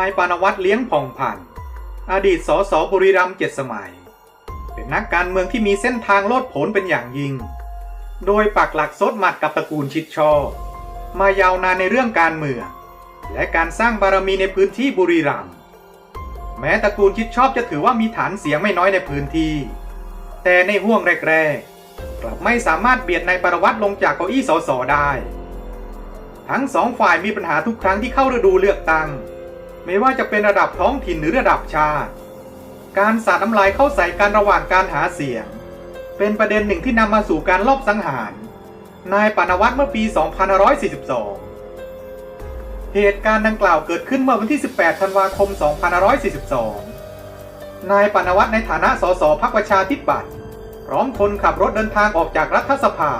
ายปานวัตรเลี้ยงผ่องพันธ์อดีตสสบุรีรัมย์เจ็ดสมัย เป็นนักการเมืองที่มีเส้นทางโลดโผนเป็นอย่างยิ่ง โดยปักหลักซดหมัดกับตระกูลชิดชอบมายาวนานในเรื่องการเมือง และการสร้างบารมีในพื้นที่บุรีรัมย์แม้ตระกูลชิดชอบจะถือว่ามีฐานเสียงไม่น้อยในพื้นที่ แต่ในห่วงแรกๆ กลับไม่สามารถเบียดนายปรวัตรลงจากเก้าอี้สสได้ ทั้งสองฝ่ายมีปัญหาทุกครั้งที่เข้าฤดูเลือกตั้ง ไม่ว่าจะเป็นระดับท้องถิ่นหรือระดับชาติ การสาดน้ำลายเข้าใส่กันระหว่างการหาเสียง เป็นประเด็นหนึ่งที่นำมาสู่การลอบสังหาร นายปานวัตรเมื่อปี 2542 เหตุการณ์ดังกล่าวเกิดขึ้นเมื่อวันที่ 18 ธันวาคม 2542 นายปานวัตรในฐานะสสพักประชาธิปัตย์พร้อมคนขับรถเดินทางออกจากรัฐสภา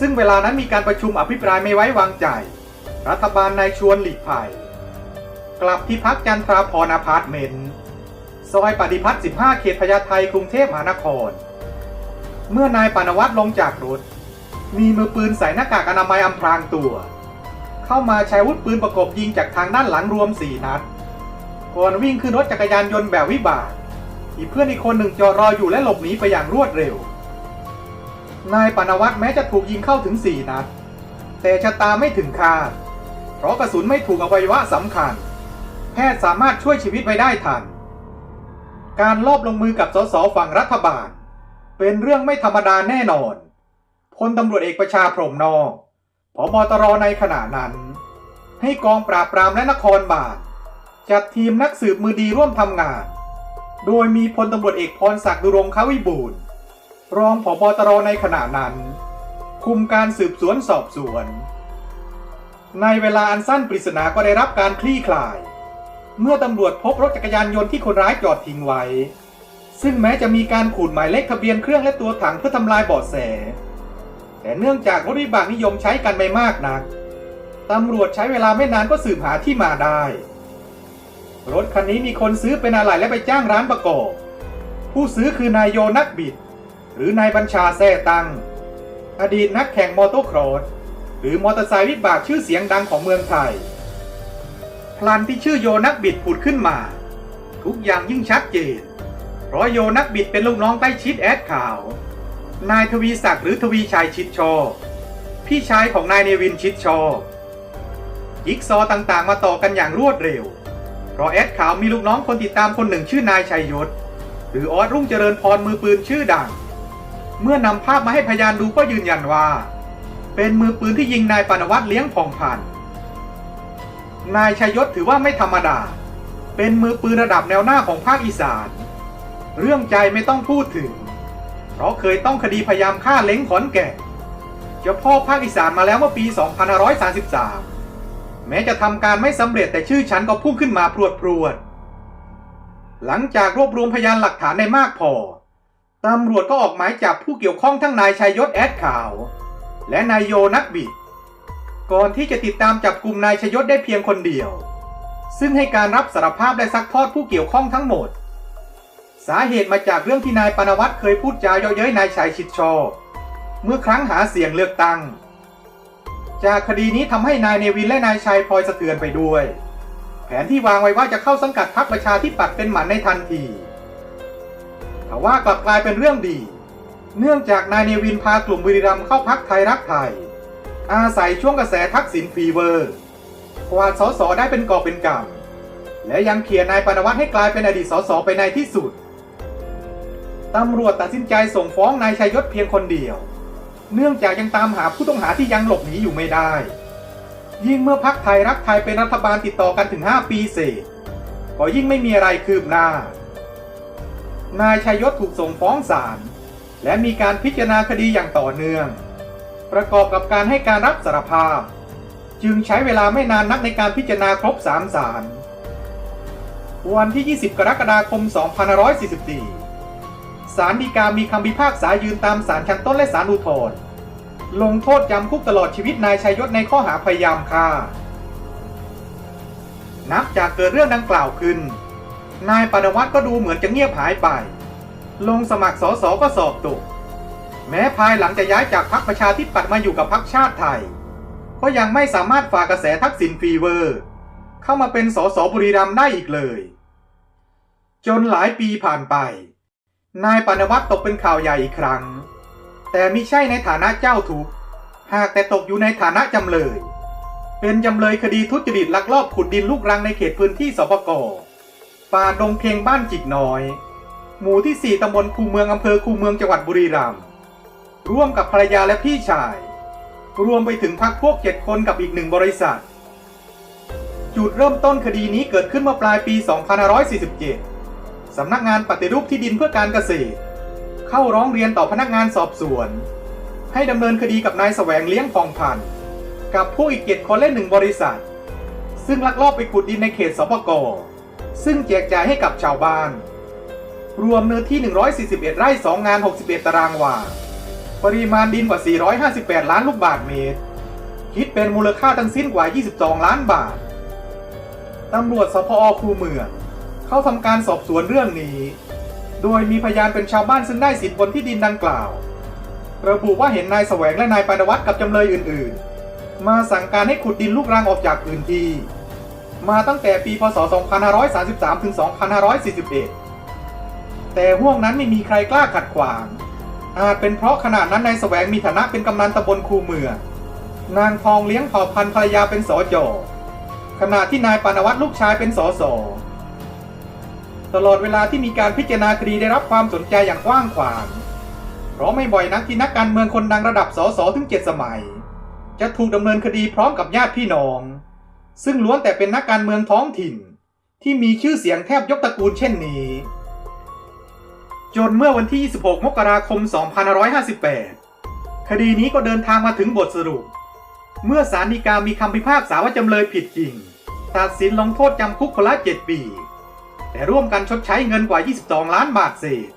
ซึ่งเวลานั้นมีการประชุมอภิปรายไม่ไว้วางใจ รัฐบาลนายชวนหลีกภัย กลับที่พักจันทราพรอพาร์ตเมนต์ซอยปฏิพัฒน์15 เขตพญาไทกรุงเทพมหานคร เมื่อนายปานวัตรลงจากรถ มีมือปืนใส่หน้ากากอนามัยอำพรางตัว เข้ามาใช้วุธปืนประกบยิงจากทางด้านหลังรวม 4 นัด ก่อนวิ่งขึ้นรถจักรยานยนต์แบบวิบาก อีกเพื่อนอีกคนหนึ่งจอดรออยู่และหลบหนีไปอย่างรวดเร็ว นายปานวัตรแม้จะถูกยิงเข้าถึง 4 นัด แต่ชะตาไม่ถึงคาด เพราะกระสุนไม่ถูกอวัยวะสำคัญ แพทย์สามารถช่วยชีวิตไว้ได้ทัน การลอบลงมือกับสสฝั่งรัฐบาล เป็นเรื่องไม่ธรรมดาแน่นอน พลตำรวจเอกประชาพรหมนอกผบตรในขณะนั้น ให้กองปราบปรามและนครบาลจัดทีมนักสืบมือดีร่วมทำงาน โดยมีพลตำรวจเอกพรศักดิ์ดุรงควิบูลย์รองผบตรในขณะนั้น คุมการสืบสวนสอบสวน ในเวลาอันสั้นปริศนาก็ได้รับการคลี่คลาย เมื่อตำรวจพบรถจักรยานยนต์ที่คนร้ายจอดทิ้งไว้ ซึ่งแม้จะมีการขูดหมายเลขทะเบียนเครื่องและตัวถังเพื่อทำลายเบาะแส แต่เนื่องจากรถวิบากนิยมใช้กันไม่มากนักตำรวจใช้เวลาไม่นานก็สืบหาที่มาได้ รถคันนี้มีคนซื้อเป็นอะไหล่และไปจ้างร้านประกอบ ผู้ซื้อคือนายโยนักบิด หรือนายบัญชาแซ่ตัง อดีตนักแข่งมอเตอร์ครอสหรือมอเตอร์ไซค์วิบากชื่อเสียงดังของเมืองไทย พลันที่ชื่อโยนักบิดผุดขึ้นมา ทุกอย่างยิ่งชัดเจน เพราะโยนักบิดเป็นลูกน้องใกล้ชิดแอดข่าว นายทวีศักดิ์หรือทวีชัยชิดชอ พี่ชายของนายเนวินชิดชอยิกซอว์ต่างๆ มาต่อกันอย่างรวดเร็ว เพราะแอดข่าวมีลูกน้องคนติดตามคนหนึ่งชื่อนายชัยยศ หรือออสรุ่งเจริญพรมือปืนชื่อดัง เมื่อนำภาพมาให้พยานดูก็ยืนยันว่า เป็นมือปืนที่ยิงนายปานวัตรเลี้ยงผ่องพันธ์ นายชัยยศถือว่าไม่ธรรมดา เป็นมือปืนระดับแนวหน้าของภาคอีสาน เรื่องใจไม่ต้องพูดถึง เพราะเคยต้องคดีพยายามฆ่าเล้งขอนแก่นเจ้าพ่อภาคอีสานมาแล้วเมื่อปี 2533 แม้จะทำการไม่สำเร็จแต่ชื่อฉันก็พุ่งขึ้นมาพรวดพรวด หลังจากรวบรวมพยานหลักฐานได้มากพอตำรวจก็ออกหมายจับผู้เกี่ยวข้องทั้งนายชัยยศแอดข่าว และนายโยนักบิด ก่อนที่จะติดตามจับกลุ่มนายชยศได้เพียงคนเดียว ซึ่งให้การรับสารภาพและซักทอดผู้เกี่ยวข้องทั้งหมด สาเหตุมาจากเรื่องที่นายปานวัตรเคยพูดจาเยาะเย้ยนายชัยชิดชอ เมื่อครั้งหาเสียงเลือกตั้ง จากคดีนี้ทำให้นายเนวินและนายชัยพลอยสะเทือนไปด้วย แผนที่วางไว้ว่าจะเข้าสังกัดพรรคประชาธิปัตย์เป็นหมันในทันทีทว่ากลับกลายเป็นเรื่องดี เนื่องจากนายเนวินพากลุ่มบุรีรัมย์เข้าพักไทยรักไทย อาศัยช่วงกระแสทักษิณฟีเวอร์กวาดสสได้เป็นกอบเป็นกำและยังเขียนนายปนวัตให้กลายเป็นอดีตสสไปในที่สุดตำรวจตัดสินใจส่งฟ้องนายชัยยศเพียงคนเดียว เนื่องจากยังตามหาผู้ต้องหาที่ยังหลบหนีอยู่ไม่ได้ ยิ่งเมื่อพักไทยรักไทยเป็นรัฐบาลติดต่อกันถึง 5 ปีเศษก็ยิ่งไม่มีอะไรคืบหน้า นายชัยยศถูกส่งฟ้องศาลและมีการพิจารณาคดีอย่างต่อเนื่อง ประกอบกับการให้การรับสารภาพ จึงใช้เวลาไม่นานนักในการพิจารณาครบ3ศาลวันที่ 20 กรกฎาคม 2544 ศาลฎีกามีคำพิพากษายืนตามศาลชั้นต้นและศาลอุทธรณ์ลงโทษจำคุกตลอดชีวิตนายชัยยศในข้อหาพยายามฆ่า นับจากเกิดเรื่องดังกล่าวขึ้น นายปานวัตรก็ดูเหมือนจะเงียบหายไป ลงสมัครสสก็สอบตก แม้ภายหลังจะย้ายจากพรรคประชาธิปัตย์มาอยู่กับพรรคชาติไทย ก็ยังไม่สามารถฝ่ากระแสทักษิณฟีเวอร์ เข้ามาเป็นสสบุรีรัมย์ได้อีกเลย จนหลายปีผ่านไป นายปานวัตรตกเป็นข่าวใหญ่อีกครั้ง แต่มิใช่ในฐานะเจ้าทุกข์หากแต่ตกอยู่ในฐานะจำเลย เป็นจำเลยคดีทุจริตลักลอบขุดดินลูกรังในเขตพื้นที่สปกป่าดงเพียงบ้านจิกน้อย หมู่ที่ 4ตำบลคูเมืองอำเภอคูเมืองจังหวัดบุรีรัมย์ ร่วมกับภรรยาและพี่ชาย รวมไปถึงพักพวกเจ็ดคนกับอีกหนึ่งบริษัท จุดเริ่มต้นคดีนี้เกิดขึ้นเมื่อปลายปี 2547 สำนักงานปฏิรูปที่ดินเพื่อการเกษตร เข้าร้องเรียนต่อพนักงานสอบสวน ให้ดำเนินคดีกับนายแสวงเลี้ยงพองพันธ์กับผู้อีกเจ็ดคนเล่นหนึ่งบริษัท ซึ่งลักลอบไปขุดดินในเขตสปกซึ่งแจกจ่ายให้กับชาวบ้าน รวมเนื้อที่ 141 ไร่ 2 งาน 61 ตารางวา ปริมาณดินกว่า 458 ล้านลูกบาทเมตร คิดเป็นมูลค่าทั้งสิ้นกว่า 22 ล้านบาท ตำรวจสพอคูเมือง เข้าทำการสอบสวนเรื่องนี้ โดยมีพยานเป็นชาวบ้านซึ่งได้สิทธิ์บนที่ดินดังกล่าว ระบุว่าเห็นนายแสวงและนายปานวัตรกับจำเลยอื่น ๆ มาสั่งการให้ขุดดินลูกรังออกจากพื้นที่ มาตั้งแต่ปีพศ 2533 ถึง 2541 แต่ห่วงนั้นไม่มีใครกล้าขัดขวาง อาจเป็นเพราะขณะนั้นนายแสวงมีฐานะเป็นกำนันตำบลคูเมืองนางทองเลี้ยงเผ่าพันธุ์ภรรยาเป็นสอจอขณะที่นายปานวัตรลูกชายเป็นสอสอตลอดเวลาที่มีการพิจารณาคดีได้รับความสนใจอย่างกว้างขวาง เพราะไม่บ่อยนักที่นักการเมืองคนดังระดับสสถึงเจ็ดสมัย จะถูกดำเนินคดีพร้อมกับญาติพี่น้อง ซึ่งล้วนแต่เป็นนักการเมืองท้องถิ่น ที่มีชื่อเสียงแทบยกตระกูลเช่นนี้ จนเมื่อวันที่ 26 มกราคม 2558 คดีนี้ก็เดินทางมาถึงบทสรุป เมื่อศาลฎีกามีคำพิพากษาว่าจำเลยผิดจริง ตัดสินลงโทษจำคุกคนละ 7 ปี แต่ร่วมกันชดใช้เงินกว่า 22 ล้านบาทเศษ